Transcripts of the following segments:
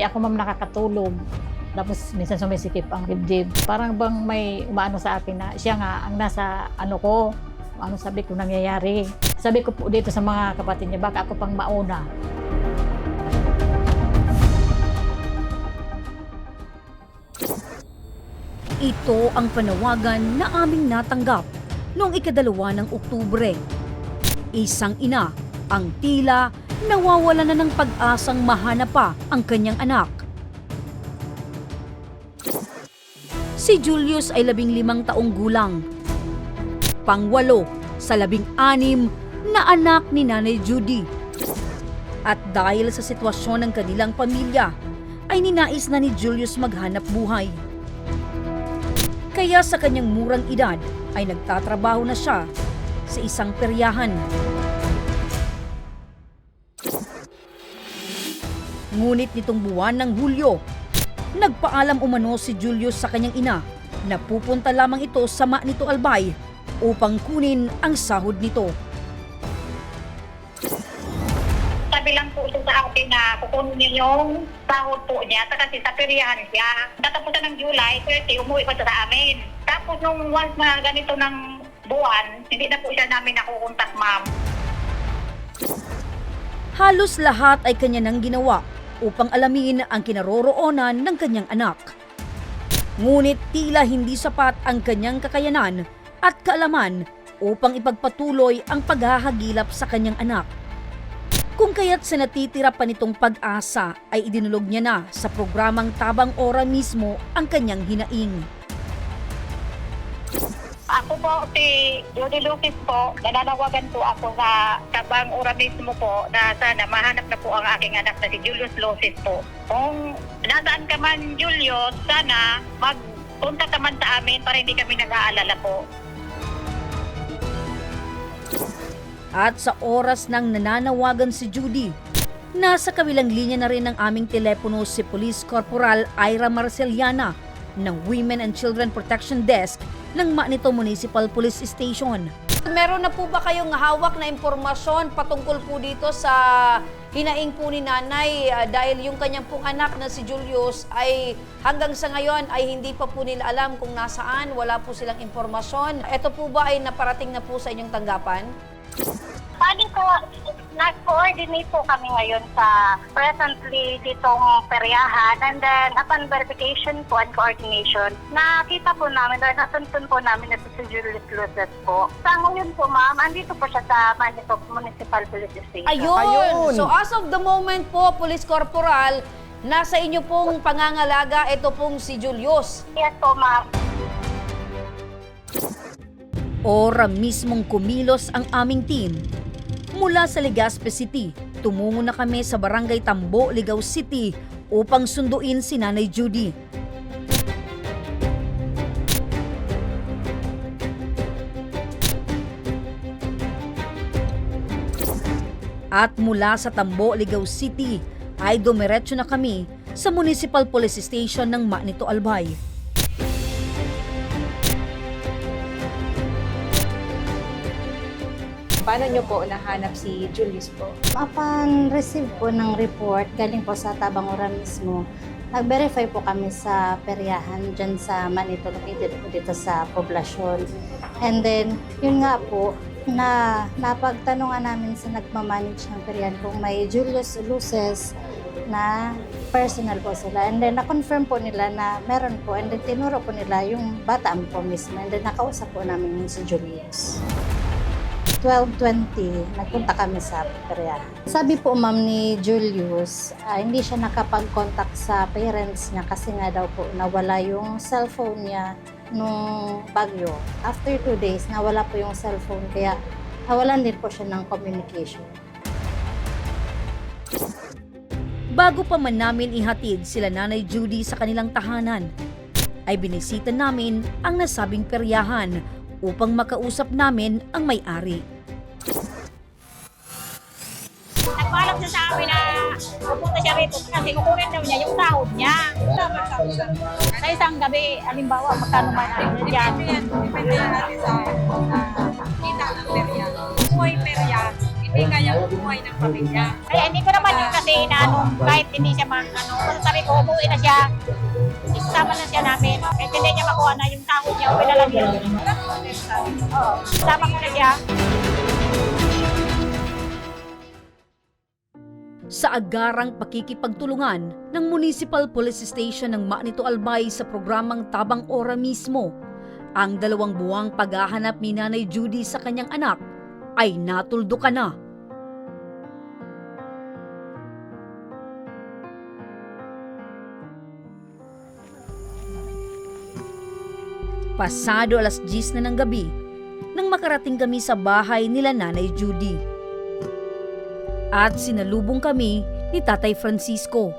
Hindi ako ma'am nakakatulog. Tapos minsan sumisikip ang dibdib. Parang bang may umaano sa akin na siya nga ang nasa ano ko, ano sabi ko nangyayari. Sabi ko po dito sa mga kapatid niya, baka ako pang mauna. Ito ang panawagan na aming natanggap noong ikadalawa ng Oktubre. Isang ina ang tila nawawala na ng pag-asang mahanap pa ang kanyang anak. Si Julius ay labing limang taong gulang. Pangwalo sa labing anim na anak ni Nanay Judy. At dahil sa sitwasyon ng kanilang pamilya, ay ninais na ni Julius maghanap buhay. Kaya sa kanyang murang edad ay nagtatrabaho na siya sa isang peryahan. Ngunit nitong buwan ng Hulyo, nagpaalam umano si Julius sa kanyang ina na pupunta lamang ito sa Manito Albay upang kunin ang sahod nito. Sabi lang po ito sa atin na kukunin niya yung sahod po niya sa kasi sa peryahan siya. Tatapusan ng July 30, umuwi pa siya sa amin. Tapos nung once na ganito ng buwan, hindi na po siya namin nakukontak ma'am. Halos lahat ay kanya nang ginawa upang alamin ang kinaroroonan ng kanyang anak. Ngunit tila hindi sapat ang kanyang kakayanan at kaalaman upang ipagpatuloy ang paghahagilap sa kanyang anak. Kung kaya't sa natitira pa nitong pag-asa ay idinulog niya na sa programang Tabang Ora mismo ang kanyang hinaing. Po si Judy Lucas po, nananawagan po ako sa tabang ura mismo po na sana mahanap na po ang aking anak na si Julius Lucas po. Kung nasaan ka man Julius, sana magpunta ka man sa amin para hindi kami nag-aalala po. At sa oras ng nananawagan si Judy, nasa kabilang linya na rin ng aming telepono si Police Corporal Ira Marceliana ng Women and Children Protection Desk ng Manito Municipal Police Station. Meron na po ba kayong hawak na impormasyon patungkol po dito sa hinaing po ni nanay ah, dahil yung kanyang pong anak na si Julius ay hanggang sa ngayon ay hindi pa po nila alam kung nasaan, wala po silang impormasyon. Ito po ba ay naparating na po sa inyong tanggapan? Bali po, nag-coordinate po kami ngayon sa presently ditong peryahan and then upon verification po and coordination, nakita po namin or natuntun po namin na si Julius Luzes po. Sa ngayon po ma'am, andito po siya sa Manito Municipal Police Station. Ayun! Ayun. So as of the moment po, Police Corporal, nasa inyo pong pangangalaga ito pong si Julius. Yes po ma'am. Ora mismong kumilos ang aming team. Mula sa Legazpi City, tumungo na kami sa Barangay Tambo, Ligaw City upang sunduin si Nanay Judy. At mula sa Tambo, Ligaw City ay dumiretso na kami sa Municipal Police Station ng Manito Albay. Paano nyo po nahanap si Julius po? Upon receive po ng report, galing po sa Tabangura mismo, nag-verify po kami sa peryahan dyan sa Manito, located po dito sa poblasyon. And then, yun nga po, na napagtanungan namin sa nagmamanage ng peryahan kung may Julius Luces na personal po sila. And then, na-confirm po nila na meron po. And then, tinuro po nila yung bata po mismo. And then, nakausap po namin yung si Julius. 12.20, nagpunta kami sa peryahan. Sabi po ma'am ni Julius, ah, hindi siya nakapag-contact sa parents niya kasi nga daw po nawala yung cellphone niya nung bagyo. After two days, nawala po yung cellphone kaya nawalan din po siya ng communication. Bago pa man namin ihatid sila Nanay Judy sa kanilang tahanan, ay binisita namin ang nasabing peryahan upang makausap namin ang may-ari. Siya sa amin na pupunta siya rito kasi kukunin daw niya yung sahod niya. Sa isang gabi, halimbawa, magkano man ano dyan. Depende yan natin sa sa kita ng perya. May perya, hindi kaya buhay ng pamilya. Kaya hindi ko naman yun kasi inaano, kahit hindi siya man, ano, sabi ko, umuwi na siya. Isama na siya namin. Kahit hindi niya makuha na yung sahod niya, okay na lang yun. Oo, isama ko na siya. Sa agarang pakikipagtulungan ng Municipal Police Station ng Manito Albay sa programang Tabang Ora mismo, ang dalawang buwang paghahanap ni Nanay Judy sa kanyang anak ay natuldukan na. Pasado alas 10 na ng gabi nang makarating kami sa bahay nila Nanay Judy at sinalubong kami ni Tatay Francisco.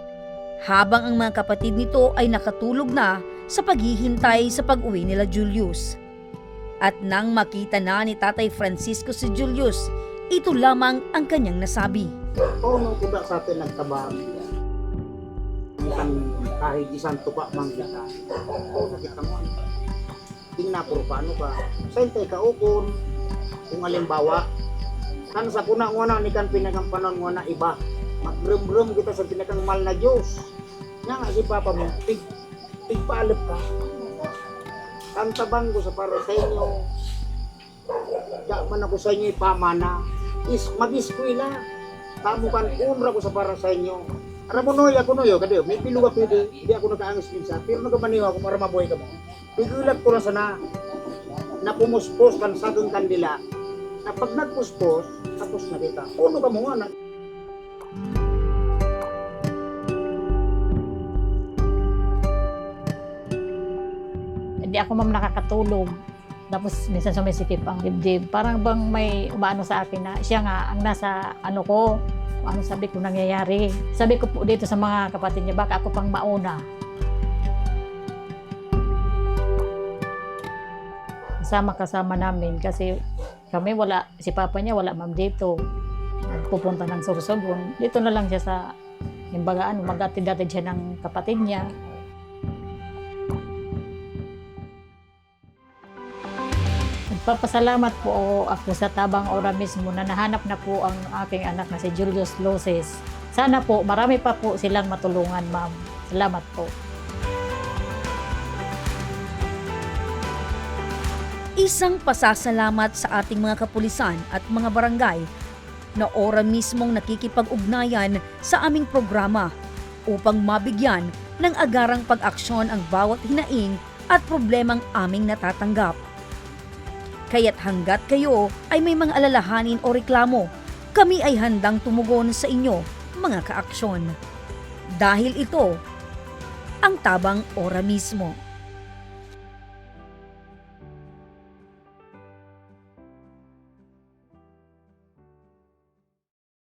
Habang ang mga kapatid nito ay nakatulog na sa paghihintay sa pag-uwi nila Julius. At nang makita na ni Tatay Francisco si Julius, ito lamang ang kanyang nasabi. Tono ko ba sa atin nagtabang isang kahit isang tuba mang kita. Nakita mo. Tingnan ko paano ka. Sente ka ukon. Kung alimbawa, kan sa kuna ngona ni kan pinagampanon ngona iba. Magrum-rum kita sa pinakang mal na Diyos. Nga nga si Papa mo, tig, tigpaalip ka. Kantabang ko sa para sa inyo. Di man ako sa inyo ipamana. Is, mag-eskwela. Tamo kan umra ko sa para sa inyo. Aram mo noy ako noyo kadayo may pilo ka pwede hindi ako nakaangis din sa pero nagamaniw ako para mabuhay ka mo. Pigulat ko na sana na pumuspos kan sa kang kandila. Na pag nagpuspos tapos na kita. Uno ka mo nga Hindi ako ma'am nakakatulog. Tapos minsan sumisikip ang dibdib. Parang bang may umaano sa akin na siya nga ang nasa ano ko, ano sabi ko nangyayari. Sabi ko po dito sa mga kapatid niya, baka ako pang mauna. Kasama-kasama namin kasi kami wala, si papa niya wala ma'am dito. Pupunta ng Sorsogon. Dito na lang siya sa imbagaan, mag-atid-atid siya ng kapatid niya. Nagpapasalamat po ako sa Tabang Ora mismo na nahanap na po ang aking anak na si Julius Loses. Sana po marami pa po silang matulungan, ma'am. Salamat po. Isang pasasalamat sa ating mga kapulisan at mga barangay na ora mismong nakikipag-ugnayan sa aming programa upang mabigyan ng agarang pag-aksyon ang bawat hinaing at problemang aming natatanggap. Kaya't hanggat kayo ay may mga alalahanin o reklamo, kami ay handang tumugon sa inyo, mga kaaksyon. Dahil ito, ang tabang ora mismo.